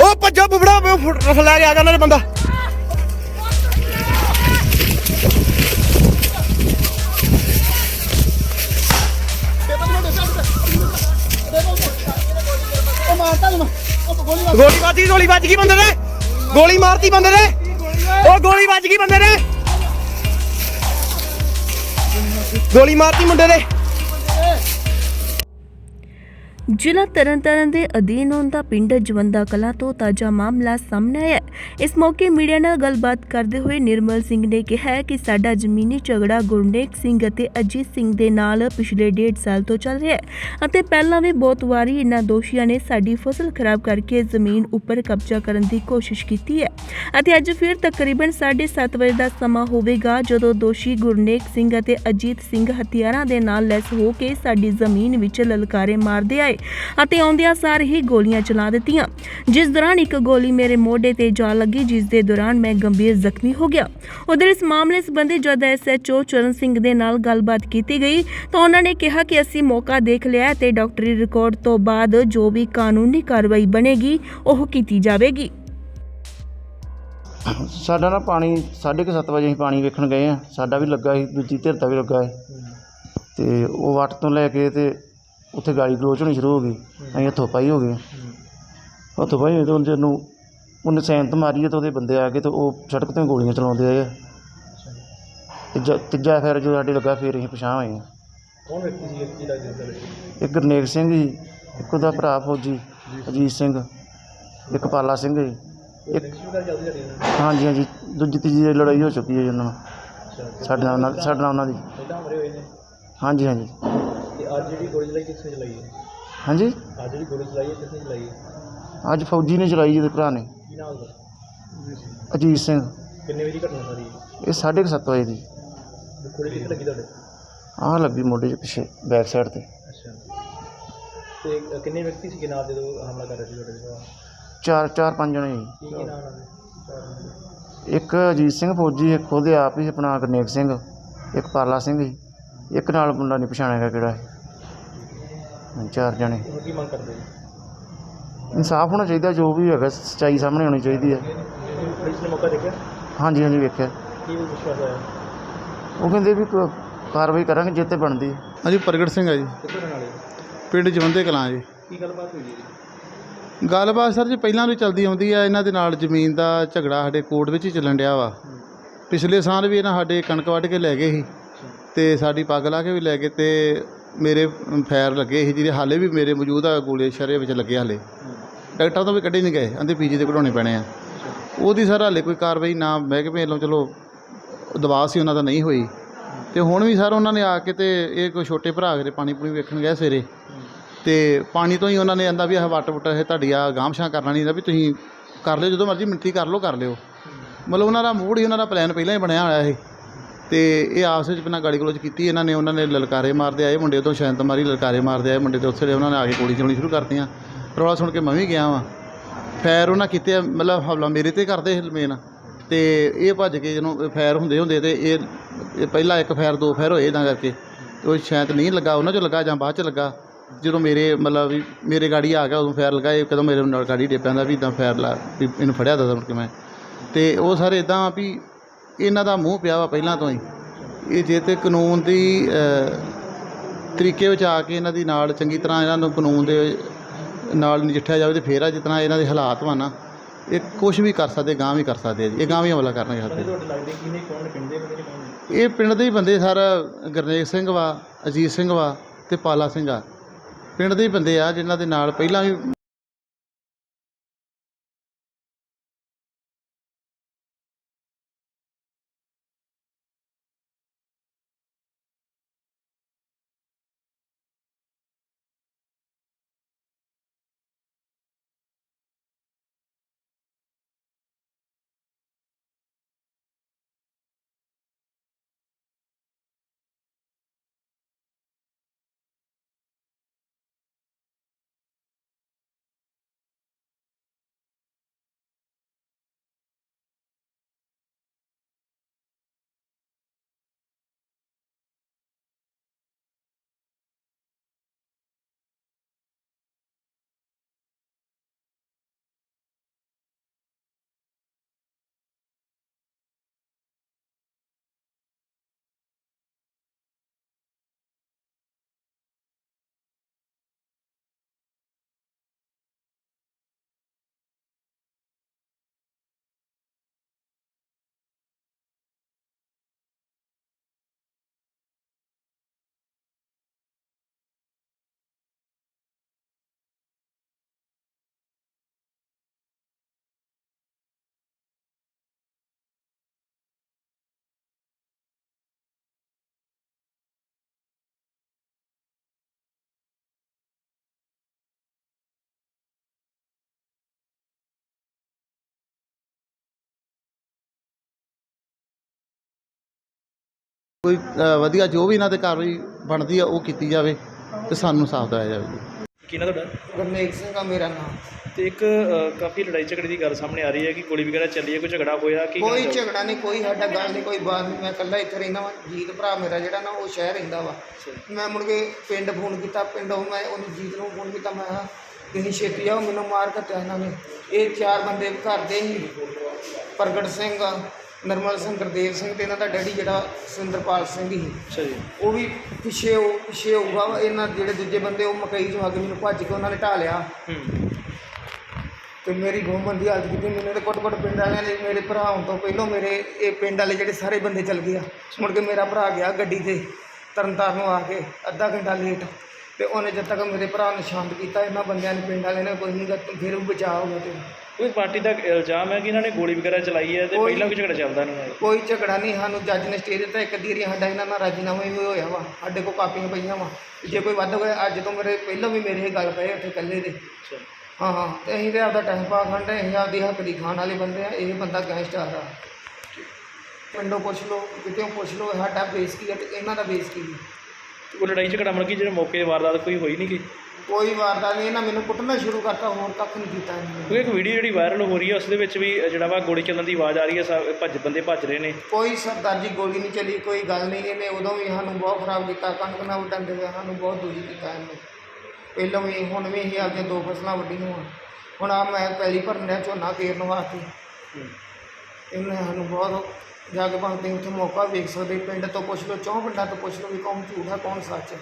ਉਹ ਭੱਜੋ ਬੁਬੜਾ ਰਫ ਲੈ ਕੇ ਆ ਗਿਆ ਉਹਨਾਂ ਨੇ ਬੰਦਾ। ਗੋਲੀ ਵੱਜ ਗਈ, ਗੋਲੀ ਵੱਜ ਗਈ ਬੰਦੇ ਨੇ ਗੋਲੀ ਮਾਰਤੀ ਬੰਦੇ ਨੇ। ਉਹ ਗੋਲੀ ਵੱਜ ਗਈ ਬੰਦੇ ਨੇ ਗੋਲੀ ਮਾਰਤੀ ਮੁੰਡੇ ਨੇ ਜ਼ਿਲ੍ਹਾ ਤਰਨਤਾਰਨ ਦੇ ਅਧੀਨ ਆਉਂਦਾ ਪਿੰਡ ਜਵੰਦਾ ਕਲਾ ਤੋਂ ਤਾਜ਼ਾ ਮਾਮਲਾ ਸਾਹਮਣੇ ਆਇਆ ਇਸ ਮੌਕੇ ਮੀਡੀਆ ਨਾਲ ਗੱਲਬਾਤ ਕਰਦੇ ਹੋਏ ਨਿਰਮਲ ਸਿੰਘ ਨੇ ਕਿਹਾ ਕਿ ਸਾਡਾ ਜ਼ਮੀਨੀ ਝਗੜਾ ਗੁਰਨੇਕ ਸਿੰਘ ਅਤੇ ਅਜੀਤ ਸਿੰਘ ਦੇ ਨਾਲ ਪਿਛਲੇ ਡੇਢ ਸਾਲ ਤੋਂ ਚੱਲ ਰਿਹਾ ਹੈ ਅਤੇ ਪਹਿਲਾਂ ਵੀ ਬਹੁਤ ਵਾਰੀ ਇਹਨਾਂ ਦੋਸ਼ੀਆਂ ਨੇ ਸਾਡੀ ਫਸਲ ਖਰਾਬ ਕਰਕੇ ਜ਼ਮੀਨ ਉੱਪਰ ਕਬਜ਼ਾ ਕਰਨ ਦੀ ਕੋਸ਼ਿਸ਼ ਕੀਤੀ ਹੈ। ਅਤੇ ਅੱਜ ਫਿਰ ਤਕਰੀਬਨ 7:30 ਵਜੇ ਦਾ ਸਮਾਂ ਹੋਵੇਗਾ ਜਦੋਂ ਦੋਸ਼ੀ ਗੁਰਨੇਕ ਸਿੰਘ ਅਤੇ ਅਜੀਤ ਸਿੰਘ ਹਥਿਆਰਾਂ ਦੇ ਨਾਲ ਲੈਸ ਹੋ ਕੇ ਸਾਡੀ ਜ਼ਮੀਨ ਵਿੱਚ ਲਲਕਾਰੇ ਮਾਰਦੇ ਆਏ। ਅਤੇ ਆਉਂਦਿਆਂ ਸਾਰ ਹੀ ਗੋਲੀਆਂ ਚਲਾ ਦਿੱਤੀਆਂ। ਜਿਸ ਦੌਰਾਨ ਇੱਕ ਗੋਲੀ ਮੇਰੇ ਮੋਢੇ ਤੇ ਜਾ ਲੱਗੀ, ਜਿਸ ਦੇ ਦੌਰਾਨ ਮੈਂ ਗੰਭੀਰ ਜ਼ਖਮੀ ਹੋ ਗਿਆ। ਉਧਰ ਇਸ ਮਾਮਲੇ ਸੰਬੰਧੀ ਜਦ ਐਸਐਚਓ ਚਰਨ ਸਿੰਘ ਦੇ ਨਾਲ ਗੱਲਬਾਤ ਕੀਤੀ ਗਈ, ਤਾਂ ਉਹਨਾਂ ਨੇ ਕਿਹਾ ਕਿ ਅਸੀਂ ਮੌਕਾ ਦੇਖ ਲਿਆ ਤੇ ਡਾਕਟਰੀ ਰਿਕਾਰਡ ਤੋਂ ਬਾਅਦ ਜੋ ਵੀ ਕਾਨੂੰਨੀ ਕਾਰਵਾਈ ਬਣੇਗੀ, ਉਹ ਕੀਤੀ ਜਾਵੇਗੀ। ਸਾਡਾ ਨਾ ਪਾਣੀ 7:30 ਵਜੇ ਅਸੀਂ ਪਾਣੀ ਵੇਖਣ ਗਏ ਆ। ਸਾਡਾ ਵੀ ਲੱਗਾ ਸੀ, ਦੂਜੀ ਧਿਰ ਦਾ ਵੀ ਲੱਗਾ ਹੈ ਤੇ ਉਹ ਵੱਟ ਤੋਂ ਲੈ ਕੇ ਤੇ ਉੱਥੇ ਗਾਲੀ ਗਲੋਚ ਹੋਣੀ ਸ਼ੁਰੂ ਹੋ ਗਈ ਅਸੀਂ ਹੱਥੋਂ ਪਾਈ ਹੋ ਗਏ। ਹੱਥੋਂ ਪਾਈ ਹੋਏ ਤੇ ਉਹਨੇ ਨੂੰ ਉਹਨੇ ਸੈਂਤ ਮਾਰੀ ਹੈ ਤੇ ਉਹਦੇ ਬੰਦੇ ਆ ਕੇ ਤੇ ਉਹ ਸੜਕ ਤੇ ਗੋਲੀਆਂ ਚਲਾਉਂਦੇ ਆਏ ਆ। ਤੀਜਾ ਤੀਜਾ ਫੇਰ ਜੋ ਸਾਡੇ ਲੱਗਾ ਫਿਰ ਅਸੀਂ ਪਛਾਣ ਹੋਏ ਕੌਣ ਵਿਅਕਤੀ ਸੀ ਲੜਕੀ ਇੱਕ ਗੁਰਨੇਕ ਸਿੰਘ ਸੀ ਇੱਕ ਉਹਦਾ ਭਰਾ ਫੌਜੀ ਅਜੀਤ ਸਿੰਘ ਇੱਕ ਪਾਲਾ ਸਿੰਘ ਜੀ। ਇੱਕ ਹਾਂਜੀ ਹਾਂਜੀ ਦੂਜੀ ਤੀਜੀ ਲੜਾਈ ਹੋ ਚੁੱਕੀ ਹੈ ਜੀ ਉਹਨਾਂ ਨਾਲ। ਸਾਡੇ ਨਾਲ ਉਹਨਾਂ ਸਾਡੇ ਨਾਲ ਉਹਨਾਂ ਦੀ। ਪਹਿਲਾਂ ਮਰੇ ਹੋਏ ਨੇ। ਹਾਂਜੀ ਹਾਂਜੀ। ਅੱਜ ਜਿਹੜੀ ਗੋਲੀ ਚਲਾਈ ਕਿੱਥੇ ਚਲਾਈ ਹੈ? ਹਾਂਜੀ? ਅੱਜ ਜਿਹੜੀ ਗੋਲੀ ਚਲਾਈ ਹੈ ਕਿੱਥੇ ਚਲਾਈ ਹੈ? ਅੱਜ ਫੌਜੀ ਨੇ ਚਲਾਈ ਜਿਹਦੇ ਭਰਾ ਨੇ। ਕੀ ਨਾਮ ਦਾ ਅਜੀਤ ਸਿੰਘ। ਕਿੰਨੇ ਵਜੇ ਦੀ ਘਟਨਾ ਸਾਰੀ ਇਹ 7:30 ਵਜੇ ਦੀ। ਤੇ ਗੋਲੀ ਕਿੱਥੇ ਲੱਗੀ ਤੁਹਾਡੇ? ਆਹ ਲੱਗੀ ਮੋਢੇ 'ਚ ਪਿੱਛੇ ਬੈਕ ਸਾਈਡ ਤੇ। ਅੱਛਾ। ਤੇ ਅ, ਕਿੰਨੇ ਵਿਅਕਤੀ ਸੀ ਨਾਲ ਜਦੋਂ ਹਮਲਾ ਕਰ ਰਹੇ ਸੀ ਤੁਹਾਡੇ ਤੇ ਚਾਰ ਚਾਰ ਪੰਜ ਜਣੇ ਸੀ। ਕੀ ਕੀ ਨਾਮ ਉਹਨਾਂ ਦੇ? ਇੱਕ ਅਜੀਤ ਸਿੰਘ ਫੌਜੀ ਇੱਕ ਉਹਦੇ ਆਪ ਹੀ ਆਪਣਾ ਗੁਰਨੇਕ ਸਿੰਘ ਇੱਕ ਪਾਲਾ ਸਿੰਘ ਸੀ। ਇੱਕ ਨਾਲ ਮੁੰਡਾ ਨਹੀਂ ਪਛਾਣਿਆ ਕਿਹੜਾ ਹੈ ਹਾਂਜੀ, ਚਾਰ ਜਣੇ। ਹੁਣ ਕੀ ਮੰਗ ਕਰਦੇ ਜੀ ਇਨਸਾਫ ਹੋਣਾ ਚਾਹੀਦਾ ਜੋ ਵੀ ਹੈਗਾ ਸੱਚਾਈ ਸਾਹਮਣੇ ਆਉਣੀ ਚਾਹੀਦੀ ਹੈ। ਪੁਲਿਸ ਨੇ ਮੌਕਾ ਦੇਖਿਆ? ਹਾਂਜੀ ਹਾਂਜੀ ਵੇਖਿਆ। ਕੀ ਵਿਸ਼ਵਾਸ ਆਇਆ? ਉਹ ਕਹਿੰਦੇ ਵੀ ਕ- ਕਾਰਵਾਈ ਕਰਾਂਗੇ ਜੇ ਤੇ ਬਣਦੀ ਹੈ। ਹਾਂਜੀ ਪ੍ਰਗਟ ਸਿੰਘ ਆ ਜੀ। ਕਿੱਥੇ ਪਿੰਡ ਜਵੰਦੇ ਕਲਾਂ ਜੀ। ਕੀ ਗੱਲਬਾਤ ਹੋਈ ਜੀ? ਗੱਲਬਾਤ ਸਰ ਜੀ ਪਹਿਲਾਂ ਵੀ ਚੱਲਦੀ ਆਉਂਦੀ ਆ ਇਹਨਾਂ ਦੇ ਨਾਲ ਜ਼ਮੀਨ ਦਾ ਝਗੜਾ ਸਾਡੇ ਕੋਰਟ ਵਿੱਚ ਹੀ ਚੱਲਣ ਡਿਆ ਵਾ। ਪਿਛਲੇ ਸਾਲ ਵੀ ਇਹਨਾਂ ਸਾਡੇ ਕਣਕ ਵੱਢ ਕੇ ਲੈ ਗਏ ਸੀ। ਤੇ ਸਾਡੀ ਪੱਗ ਲਾ ਕੇ ਵੀ ਲੈ ਗਏ ਤੇ ਮੇਰੇ ਫੈਰ ਲੱਗੇ ਸੀ ਜਿਹਦੇ ਹਾਲੇ ਵੀ ਮੇਰੇ ਮੌਜੂਦ ਆ ਗੋਲੇ ਸ਼ਰੇ ਵਿੱਚ ਲੱਗੇ ਹਾਲੇ। ਡਾਕਟਰ ਤੋਂ ਵੀ ਕੱਢੇ ਨਹੀਂ ਗਏ ਆਂਦੇ ਪੀਜੀ ਦੇ ਕਢਾਉਣੇ ਪੈਣੇ ਆ। ਉਹਦੀ ਸਰ ਹਾਲੇ ਕੋਈ ਕਾਰਵਾਈ ਨਾ ਮਹਿਕਮੇ ਵੱਲੋਂ ਚਲੋ ਦਬਾਅ ਸੀ ਉਹਨਾਂ ਦਾ ਨਹੀਂ ਹੋਈ। ਤੇ ਹੁਣ ਵੀ ਸਰ ਉਹਨਾਂ ਨੇ ਆ ਕੇ ਤੇ ਇਹ ਕੋਈ ਛੋਟੇ ਭਰਾ ਦੇ ਪਾਣੀ ਪੂਣੀ ਵੇਖਣ ਗਏ ਸਵੇਰੇ। ਤੇ ਪਾਣੀ ਤੋਂ ਹੀ ਉਹਨਾਂ ਨੇ ਆਂਦਾ ਵੀ ਆਹ ਵੱਟ ਵੁੱਟ ਇਹ ਤੁਹਾਡੀ ਆ ਗਾਮਛਾਂ ਕਰਨਾ ਨਹੀਂ ਦਾ ਵੀ ਤੁਸੀਂ ਕਰ ਲਿਓ, ਜਦੋਂ ਮਰਜ਼ੀ ਮਿੰਤੀ ਕਰ ਲਓ, ਕਰ ਲਿਓ। ਮਤਲਬ ਉਹਨਾਂ ਦਾ ਮੂਡ ਹੀ ਉਹਨਾਂ ਦਾ ਪਲਾਨ ਪਹਿਲਾਂ ਹੀ ਬਣਿਆ ਹੋਇਆ ਸੀ। ਤੇ ਇਹ ਆਪਸ ਵਿੱਚ ਬਿਨਾਂ ਗਾਲੀ ਗਲੋਚ ਕੀਤੀ, ਇਹਨਾਂ ਨੇ, ਉਹਨਾਂ ਨੇ ਲਲਕਾਰੇ ਮਾਰਦੇ ਆਏ, ਮੁੰਡੇ ਤੋਂ ਸ਼ੈਂਤ ਮਾਰੀ ਲਲਕਾਰੇ ਮਾਰਦੇ ਆਏ, ਮੁੰਡੇ ਤੇ ਉੱਥੇ ਉਹਨਾਂ ਨੇ ਆ ਕੇ ਗੋਲੀ ਚਲਾਉਣੀ ਸ਼ੁਰੂ ਕਰਤੀਆਂ। ਰੌਲਾ ਸੁਣ ਕੇ ਮੈਂ ਵੀ ਗਿਆ ਵਾਂ। ਫੈਰ ਉਹਨਾਂ ਕੀਤੇ, ਮਤਲਬ ਹਮਲਾ ਮੇਰੇ ਤੇ ਕਰਦੇ ਮੇਨ ਤੇ ਇਹ ਭੱਜ ਕੇ ਜਦੋਂ ਫੈਰ ਹੁੰਦੇ ਹੁੰਦੇ ਤੇ ਇਹ ਇਹ ਪਹਿਲਾਂ ਇੱਕ ਫੈਰ, ਦੋ ਫੈਰ ਹੋਏ ਇਦਾਂ ਕਰਕੇ। ਤੇ ਉਹ ਸ਼ਾਇਦ ਨਹੀਂ ਲੱਗਾ, ਉਹਨਾਂ 'ਚ ਲੱਗਾ ਜਾਂ ਬਾਅਦ 'ਚ ਲੱਗਾ। ਜਦੋਂ ਮੇਰੇ, ਮਤਲਬ ਵੀ ਮੇਰੇ ਗਾੜੀ ਆ ਗਿਆ, ਉਦੋਂ ਫੈਰ ਲੱਗਾ, ਇਹ ਕਦੋਂ ਮੇਰੇ ਨਾਲ ਗਾੜੀ ਡੇ ਪੈਂਦਾ ਵੀ ਇਦਾਂ ਫੈਰ ਲਾ, ਵੀ ਇਹਨੂੰ ਫੜਿਆ ਦਾ ਮੁੜ ਕੇ ਮੈਂ। ਤੇ ਉਹ ਸਾਰੇ ਇਦਾਂ ਵੀ ਇਹਨਾਂ ਦਾ ਮੂੰਹ ਪਿਆ ਵਾ ਪਹਿਲਾਂ ਤੋਂ ਹੀ। ਇਹ ਜੇ ਤੇ ਕਾਨੂੰਨ ਦੀ ਤਰੀਕੇ ਵਿੱਚ ਆ ਕੇ ਇਹਨਾਂ ਦੀ ਨਾਲ ਚੰਗੀ ਤਰ੍ਹਾਂ ਇਹਨਾਂ ਨੂੰ ਕਾਨੂੰਨ ਦੇ ਨਾਲ ਨਜਿੱਠਿਆ ਜਾਵੇ ਤੇ ਫੇਰ ਆ ਜਿਤਨਾ ਇਹਨਾਂ ਦੇ ਹਾਲਾਤ ਵਾ ਨਾ ਇਹ ਕੁਝ ਵੀ ਕਰ ਸਕਦੇ ਗਾਂ ਵੀ ਕਰ ਸਕਦੇ ਜੀ। ਇਹ ਗਾਂ ਵੀ ਹਮਲਾ ਕਰਨਗੇ ਸਾਡੇ। ਤੇ। ਤੁਹਾਡੇ ਲੱਗਦੇ ਕਿਹਨੇ ਕੌਣ ਪਿੰਡੇ ਬੰਦੇ ਨੇ ਕੌਣ ਨੇ? ਇਹ ਪਿੰਡ ਦੇ ਹੀ ਬੰਦੇ ਸਰ ਗੁਰਨੇਕ ਸਿੰਘ ਵਾ ਅਜੀਤ ਸਿੰਘ ਵਾ ਤੇ ਪਾਲਾ ਸਿੰਘ ਆ। ਪਿੰਡ ਦੇ ਹੀ ਬੰਦੇ ਆ ਜਿਨ੍ਹਾਂ ਦੇ ਨਾਲ ਪਹਿਲਾਂ ਵੀ ਕੋਈ ਵਧੀਆ ਜੋ ਵੀ ਇਹਨਾਂ ਤੇ ਕਾਰਵਾਈ ਬਣਦੀ ਆ ਉਹ ਕੀਤੀ ਜਾਵੇ ਤੇ ਸਾਨੂੰ ਸਾਫ਼ ਦਵਾਇਆ ਜਾਵੇ ਜੀ। ਕੀ ਨਾ ਤੁਹਾਡਾ? ਗੁਰਨੇਕ ਸਿੰਘ ਆ ਮੇਰਾ ਨਾਮ। ਤੇ ਇੱਕ ਅ, ਕਾਫੀ ਲੜਾਈ ਝਗੜੇ ਦੀ ਗੱਲ ਸਾਹਮਣੇ ਆ ਰਹੀ ਹੈ ਕਿ ਗੋਲੀ ਵਗੈਰਾ ਚੱਲੀ ਹੈ ਕੋਈ ਝਗੜਾ ਹੋਇਆ ਕੀ ਕੋਈ ਝਗੜਾ ਨਹੀਂ ਕੋਈ ਸਾਡਾ ਗੱਲ ਨਹੀਂ ਕੋਈ ਬਾਤ ਨਹੀਂ ਮੈਂ ਇਕੱਲਾ ਇੱਥੇ ਰਹਿੰਦਾ ਵਾਂ ਜੀਤ ਭਰਾ ਮੇਰਾ ਜਿਹੜਾ ਨਾ ਉਹ ਸ਼ਹਿਰ ਰਹਿੰਦਾ ਵਾ। ਮੈਂ ਮੁੜ ਕੇ ਪਿੰਡ ਫੋਨ ਕੀਤਾ ਪਿੰਡੋਂ ਮੈਂ ਉਹਨੂੰ ਜੀਤ ਨੂੰ ਫੋਨ ਕੀਤਾ ਮੈਂ ਕਿਹਾ ਤੁਸੀਂ ਛੇਤੀ ਆਓ ਮੈਨੂੰ ਮਾਰ ਕੱਟਿਆ ਇਹਨਾਂ ਨੇ। ਇਹ ਚਾਰ ਬੰਦੇ ਘਰ ਦੇ ਹੀ ਪ੍ਰਗਟ ਸਿੰਘ ਨਰਮਲ ਸਿੰਘ ਗੁਰਦੇਵ ਸਿੰਘ ਤੇ ਇਹਨਾਂ ਦਾ ਡੈਡੀ ਜਿਹੜਾ ਸੁਰਿੰਦਰਪਾਲ ਸਿੰਘ ਸੀ। ਅੱਛਾ ਜੀ। ਉਹ ਵੀ ਪਿੱਛੇ ਉਹ ਪਿੱਛੇ ਹੋਊਗਾ। ਇਹਨਾਂ ਜਿਹੜੇ ਦੂਜੇ ਬੰਦੇ ਉਹ ਮਕਈ ਚੋਂ ਅੱਗੇ ਮੈਨੂੰ ਭੱਜ ਕੇ ਉਹਨਾਂ ਨੇ ਢਾਹ ਲਿਆ। ਹੂੰ। ਤੇ ਮੇਰੀ ਬਹੁਤ ਮੰਦੀ ਹਾਲਤ ਕੀਤੀ ਮੈਨੂੰ ਤੇ ਕੁੱਟ ਕੁੱਟ ਪਿੰਡ ਵਾਲਿਆਂ ਨੇ ਮੇਰੇ ਭਰਾ ਆਉਣ ਤੋਂ ਪਹਿਲਾਂ ਮੇਰੇ ਇਹ ਪਿੰਡ ਵਾਲੇ ਜਿਹੜੇ ਸਾਰੇ ਬੰਦੇ ਚੱਲ ਗਏ ਆ। ਮੁੜ ਕੇ ਮੇਰਾ ਭਰਾ ਗਿਆ ਗੱਡੀ ਤੇ ਤਰਨਤਾਰਨ ਆ ਕੇ ਅੱਧਾ ਘੰਟਾ ਲੇਟ ਤੇ ਉਹਨੇ ਜਦ ਤੱਕ ਮੇਰੇ ਭਰਾ ਨੂੰ ਸ਼ਾਂਤ ਕੀਤਾ ਇਹਨਾਂ ਬੰਦਿਆਂ ਨੇ ਪਿੰਡ ਵਾਲਿਆਂ ਨੇ ਕੋਈ ਨਹੀਂ ਗਾ ਫਿਰ ਵੀ ਬਚਾਅ ਹੋ ਗਿਆ ਤੇ। ਕੋਈ ਪਾਰਟੀ ਦਾ ਇਲਜ਼ਾਮ ਹੈ ਕਿ ਇਹਨਾਂ ਨੇ ਗੋਲੀ ਵਗੈਰਾ ਚਲਾਈ ਹੈ ਤੇ ਕੋਈ- ਪਹਿਲਾਂ ਵੀ ਝਗੜਾ ਚੱਲਦਾ ਇਹਨਾਂ ਨਾਲ ਕੋਈ ਝਗੜਾ ਨਹੀਂ ਸਾਨੂੰ ਜੱਜ ਨੇ ਸਟੇ ਦਿੱਤਾ ਇੱਕ ਦੀ ਸਾਡਾ ਇਹਨਾਂ ਨਾਲ ਰਾਜੀਨਾਮਾ ਵੀ ਹੋਇਆ ਵਾ ਸਾਡੇ ਕੋਲ ਕਾਪੀਆਂ ਪਈਆਂ ਵਾ। ਜੇ ਕੋਈ ਵੱਧ ਹੋਇਆ ਅੱਜ ਤੋਂ ਮੇਰੇ ਪਹਿਲਾਂ ਵੀ ਮੇਰੇ ਇਹ ਗੱਲ ਪਏ ਉੱਥੇ ਇਕੱਲੇ ਦੇ। ਅੱਛਾ। ਹਾਂ ਹਾਂ ਤੇ ਅਸੀਂ ਤੇ ਆਪਦਾ ਟਾਈਮ ਪਾ ਖਾਂਦੇ ਅਸੀਂ ਆਪਦੀ ਹੱਕ ਦੀ ਖਾਣ ਵਾਲੇ ਬੰਦੇ ਆ ਇਹ ਬੰਦਾ ਗੈਂਗਸਟਰ ਆ। ਪਿੰਡੋਂ ਪੁੱਛ ਲਓ ਕਿਤੇੋਂ ਪੁੱਛ ਲਓ ਸਾਡਾ ਬੇਸ ਕੀ ਹੈ ਤੇ ਇਹਨਾਂ ਦਾ ਬੇਸ ਕੀ ਹੈ ਉਹ ਲੜਾਈ ਝਗੜਾ ਮਤਲਬ ਕਿ ਜਿਹੜੇ ਮੌਕੇ ਦੀ ਵਾਰਦਾਤ ਕੋਈ ਹੋਈ ਨਹੀਂ ਗੀ? ਕੋਈ ਵਾਰਦਾਤ ਨਹੀਂ ਇਹਨਾਂ ਮੈਨੂੰ ਕੁੱਟਣਾ ਸ਼ੁਰੂ ਕਰਤਾ ਹੋਰ ਕੱਖ ਨਹੀਂ ਕੀਤਾ ਇਹਨਾਂ ਨੇ। ਕਿਉਂਕਿ ਇੱਕ ਵੀਡੀਓ ਜਿਹੜੀ ਵਾਇਰਲ ਹੋ ਰਹੀ ਹੈ ਉਸ ਦੇ ਵਿੱਚ ਵੀ ਜਿਹੜਾ ਵਾ ਗੋਲੀ ਚੱਲਣ ਦੀ ਆਵਾਜ਼ ਆ ਰਹੀ ਹੈ ਸਭ ਭੱਜ ਬੰਦੇ ਭੱਜ ਰਹੇ ਨੇ। ਕੋਈ ਸਰਦਾਰ ਜੀ ਗੋਲੀ ਨਹੀਂ ਚੱਲੀ ਕੋਈ ਗੱਲ ਨਹੀਂ ਇਹਨੇ ਉਦੋਂ ਵੀ ਸਾਨੂੰ ਬਹੁਤ ਖਰਾਬ ਕੀਤਾ ਕਣਕ ਨਾਲ ਉੱਡਣ ਦੇ ਸਾਨੂੰ ਬਹੁਤ ਦੁਖੀ ਕੀਤਾ ਇਹਨੇ। ਪਹਿਲਾਂ ਵੀ ਹੁਣ ਵੀ ਅਸੀਂ ਆਪਦੀਆਂ ਦੋ ਫਸਲਾਂ ਵੱਢੀਆਂ ਵਾ। ਹੁਣ ਆ ਮੈਂ ਪੈਲੀ ਭਰਨ ਡਿਆ ਝੋਨਾ ਕੇਰਨ ਵਾਸਤੇ। ਇਹਨੇ ਸਾਨੂੰ ਬਹੁਤ ਜਾ ਕੇ ਭਾਵੇਂ ਤੁਸੀਂ ਉੱਥੇ ਮੌਕਾ ਵੇਖ ਸਕਦੇ, ਪਿੰਡ ਤੋਂ ਪੁੱਛ ਲਓ, ਚੌਂ ਪਿੰਡਾਂ ਤੋਂ ਪੁੱਛ ਲਓ ਵੀ ਕੌਣ ਝੂਠ ਹੈ ਕੌਣ ਸੱਚ। ਹੈ